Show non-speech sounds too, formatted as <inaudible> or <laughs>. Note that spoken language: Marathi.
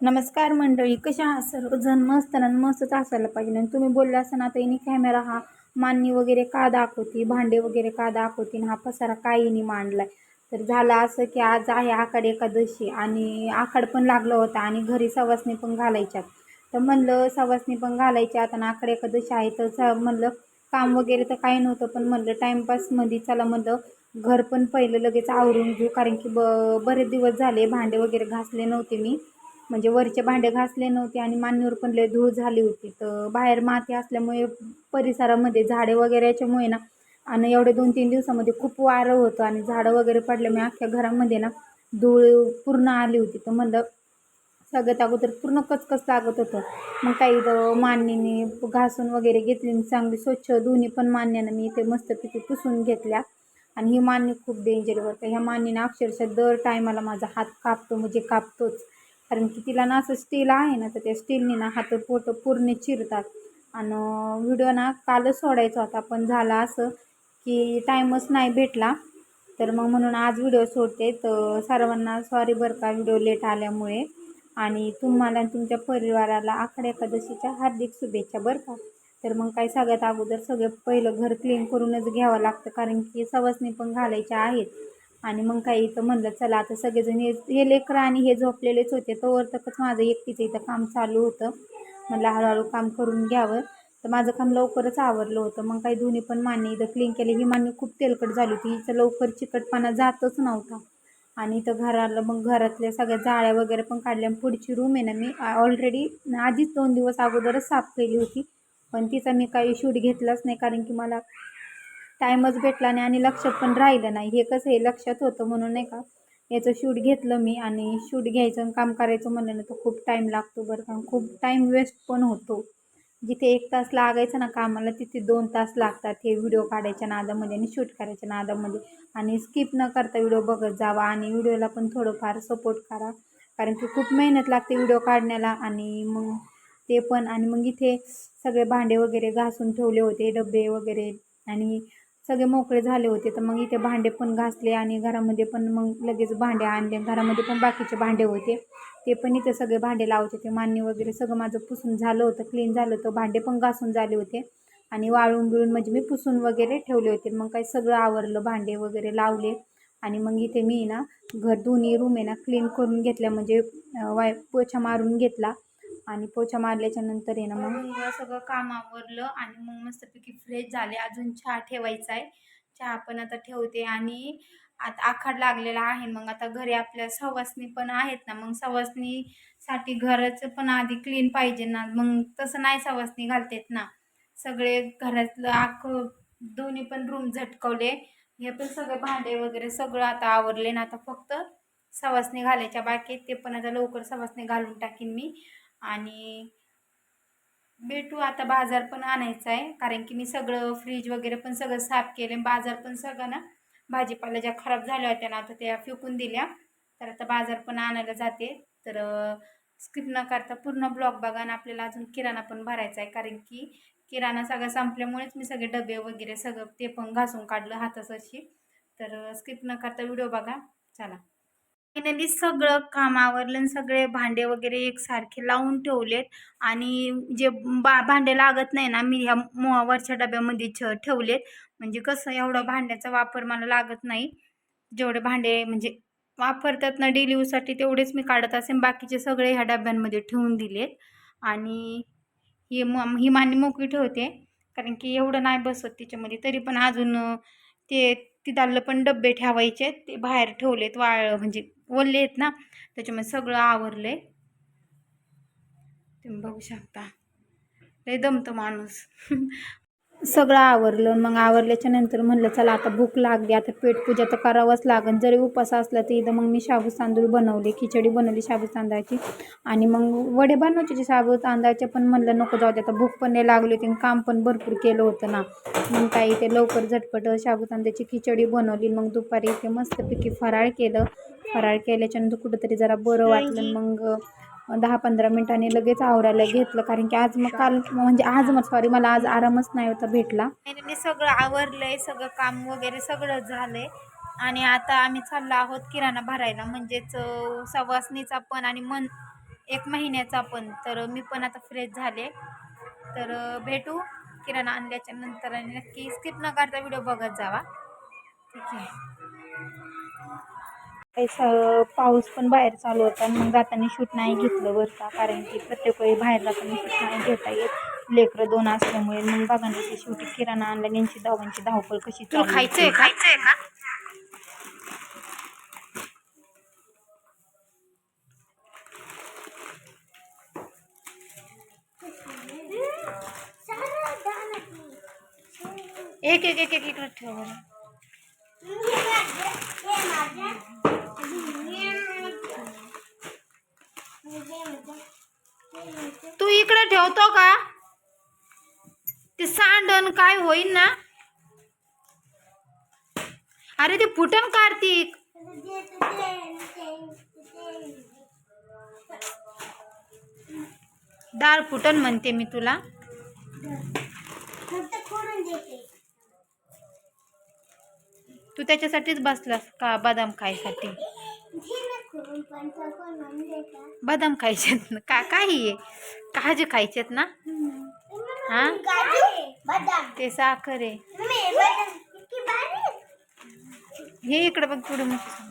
नमस्कार मंडळी कशा आहात? सर्वजण मस्त ना मस्तच असायला पाहिजे. आणि तुम्ही बोलले असं ना आता कॅमेरा हा मान्य वगैरे का दाखवते? भांडे वगैरे का दाखवते? आणि हा पसारा काय मांडलाय? तर झालं असं की आज आहे आखाड एकादशी आणि आखाड पण लागलं होतं आणि घरी सवासणी पण घालायच्यात. तर म्हणलं सवासणी पण घालायच्यात आणि आखाड एकादशी आहे तर म्हणलं काम वगैरे तर काही नव्हतं पण म्हणलं टाईमपासमध्ये चला म्हणलं घर पण पहिलं लगेच आवरून घेऊ. कारण की ब बरेच दिवस झाले भांडे वगैरे घासले नव्हते मी. म्हणजे वरचे भांडे घासले नव्हते आणि मान्यवर पण लय धूळ झाली होती. तर बाहेर माती असल्यामुळे परिसरामध्ये झाडे वगैरे याच्यामुळे ना आणि एवढे दोन तीन दिवसामध्ये खूप वारं होतं आणि झाडं वगैरे पडल्यामुळे अख्ख्या घरामध्ये ना धूळ पूर्ण आली होती. तर म्हणलं सगळ्यात अगोदर पूर्ण कचकच लागत होतं. मग काही मान्यने घासून वगैरे घेतली आणि चांगली स्वच्छ दोन्ही पण मान्यानं मी इथे मस्तपैकी पुसून घेतल्या. आणि ही मान्य खूप डेंजर होतं ह्या मान्यनं अक्षरशः दर टायमाला माझा हात कापतो म्हणजे कापतोच. कारण की तिला ना असं स्टील आहे ना तर त्या स्टीलने ना हात पोट पूर्ण चिरतात. आणि व्हिडिओ ना कालच सोडायचा होता पण झाला असं की टाईमच नाही भेटला. तर मग म्हणून आज व्हिडिओ सोडते. तर सर्वांना सॉरी बरं का व्हिडिओ लेट आल्यामुळे. आणि तुम्हाला आणि तुमच्या परिवाराला आखाड एकादशीच्या हार्दिक शुभेच्छा बरं का. तर मग काय सगळ्यात अगोदर सगळं पहिलं घर क्लीन करूनच घ्यावं लागतं कारण की सवासणी पण घालायच्या आहेत. आणि मग काही इथं म्हणलं चला आता सगळेजण हे हे लेकरं आणि हे झोपलेलेच होते तोवर तकच माझं एकटीचं इथं काम चालू होतं. म्हणलं हळूहळू काम करून घ्यावं. तर माझं काम लवकरच आवरलं होतं. मग काही दोन्ही पण मान्य इथं क्लीन केले. ही मान्य खूप तेलकट झाली होती. हिचं लवकर चिकटपणा जातच नव्हता. आणि इथं घराला मग घरातल्या सगळ्या जाळ्या वगैरे पण काढल्या. पुढची रूम आहे ना मी ऑलरेडी आधीच दोन दिवस अगोदरच साफ केली होती. पण तिचा मी काही शूट घेतलाच नाही. कारण की मला टाईमच भेटला नाही आणि लक्षात पण राहिलं नाही. हे कसं हे लक्षात होतं म्हणून नाही का याचं शूट घेतलं मी आणि शूट घ्यायचं आणि काम करायचं म्हणलं ना तर खूप टाईम लागतो बरं का. खूप टाईम वेस्ट पण होतो. जिथे एक तास लागायचं ना कामाला तिथे दोन तास लागतात हे व्हिडिओ काढायच्या नादामध्ये आणि शूट करायच्या नादामध्ये. आणि स्किप न करता व्हिडिओ बघत जावा आणि व्हिडिओला पण थोडंफार सपोर्ट करा. कारण की खूप मेहनत लागते व्हिडिओ काढण्याला आणि मग ते पण. आणि मग इथे सगळे भांडे वगैरे घासून ठेवले होते डबे वगैरे. आणि सगळे मोकळे झाले होते तर मग इथे भांडे पण घासले आणि घरामध्ये पण मग लगेच भांडे आणले. घरामध्ये पण बाकीचे भांडे होते. ते पण इथे सगळे भांडे लावत होते. मान्य वगैरे सगळं माझं पुसून झालं होतं क्लीन झालं होतं. भांडे पण घासून झाले होते. आणि वाळून बिळून म्हणजे मी पुसून वगैरे ठेवले होते. मग काही सगळं आवरलं भांडे वगैरे लावले. आणि मग इथे मी ना घर दोन्ही रूम आहे ना क्लीन करून घेतल्या. म्हणजे वाय पोछा मारून घेतला. आणि पोछा मारल्याच्या नंतर आहे ना मग? सगळं काम आवरलं आणि मग मस्तपैकी फ्रेश झाले. अजून चहा ठेवायचा आहे चहा पण आता ठेवते आणि आता आखाड लागलेला आहे. मग आता घरी आपल्या सवासणी पण आहेत ना मग सवासणीसाठी घराचं पण आधी क्लीन पाहिजे ना. मग तसं नाही सवासणी घालतेत ना. सगळे घरातलं आख दोन्ही पण रूम झटकवले. हे पण सगळे भांडे वगैरे सगळं आता आवरले ना. आता फक्त सवासणी घालायच्या बाकी ते पण आता लवकर सवासणी घालून टाकीन मी. आणि भेटू आता बाजार पण आणायचा आहे. कारण की मी सगळं फ्रीज वगैरे पण सगळं साफ केले बाजार पण सगळं ना भाजीपाला ज्या खराब झाल्या होत्या ना आता त्या फेकून दिल्या. तर आता बाजार पण आणायला जाते. तर स्किप न करता पूर्ण ब्लॉक बघा आणि आपल्याला अजून किराणा पण भरायचा आहे. कारण की किराणा सगळा संपल्यामुळेच मी सगळे डबे वगैरे सगळं ते पण घासून काढलं हातासरशी तर स्किप न करता व्हिडिओ बघा. चला. फायनली सगळं काम आवरलं सगळे भांडे वगैरे एकसारखे लावून ठेवलेत. आणि जे बा भांडे लागत नाही ना मी ह्या मो वरच्या डब्यामध्ये छ ठेवलेत. म्हणजे कसं एवढं भांड्याचा वापर मला लागत नाही. जेवढे भांडे म्हणजे वापरतात ना डेली यूजसाठी तेवढेच मी काढत असेन. बाकीचे सगळे ह्या डब्यांमध्ये ठेवून दिलेत. आणि ही म ही मांडी मोकळी ठेवते. कारण की एवढं नाही बसत त्याच्यामध्ये तरी पण अजून ते तिथालं पण डबे ठेवायचे ते बाहेर ठेवलेत वाळ म्हणजे ओले आहेत ना त्याच्यामुळे सगळं आवरलं आहे तुम्ही बघू शकता. लय दमतं माणूस. <laughs> सगळं आवरलं मग आवरल्याच्या नंतर म्हणलं चला आता भूक लागली आता पेटपूजा तर करावंच लागेल जरी उपास असला तर इथं मग मी शाबू तांदूळ बनवले खिचडी बनवली शाबू तांदळाची. आणि मग वडे बनवायचे जे शाबू तांदळाचे पण म्हणलं नको जाऊ दे आता भूक पण नाही लागली होती आणि काम पण भरपूर केलं होतं ना. मग काही ते लवकर झटपट शाबू तांदळाची खिचडी बनवली. मग दुपारी ते मस्तपैकी फराळ केलं. फराळ केल्याच्यानंतर कुठंतरी जरा बरं वाटलं मग दहा पंधरा मिनिटांनी लगेच आवरायला घेतलं. कारण की आज मग काल म्हणजे आज मग सॉरी मला आज आरामच नाही होता भेटला. मी सगळं आवरलंय सगळं काम वगैरे सगळं झालंय. आणि आता आम्ही चाललो आहोत किराणा भरायला म्हणजेच अं, सवासणीचा पण आणि मन एक महिन्याचा पण. तर मी पण आता फ्रेश झाले. तर भेटू किराणा आणल्याच्या नंतर आणि नक्की स्किप न करता व्हिडिओ बघत जावा. ठीक आहे. पैसा पाऊस पण बाहेर चालू होता मग जाताना शूट नाही घेतलं वरता कारण की प्रत्येक वेळी बाहेर जाताना शूट नाही घेता येत. लेकरं दोन असल्यामुळे मग ते शेवटी किराणा आणला आणि यांची दोघांची धावपळ कशी चालू खायचंय खायचंय का एक एक एक एक इकडे ठेव इकडे ठेवतो का? ते सांडण काय होईल ना? अरे ते फुटन कार्तिक. डाळ फुटन म्हणते मी तुला. तू त्याच्यासाठीच बसलास का? बदाम खायसाठी? बदाम खायचेत ना. का काही आहे? काजू खायचेत ना? हा? ते साखर आहे. हे इकडे बघ पुढे मोठं.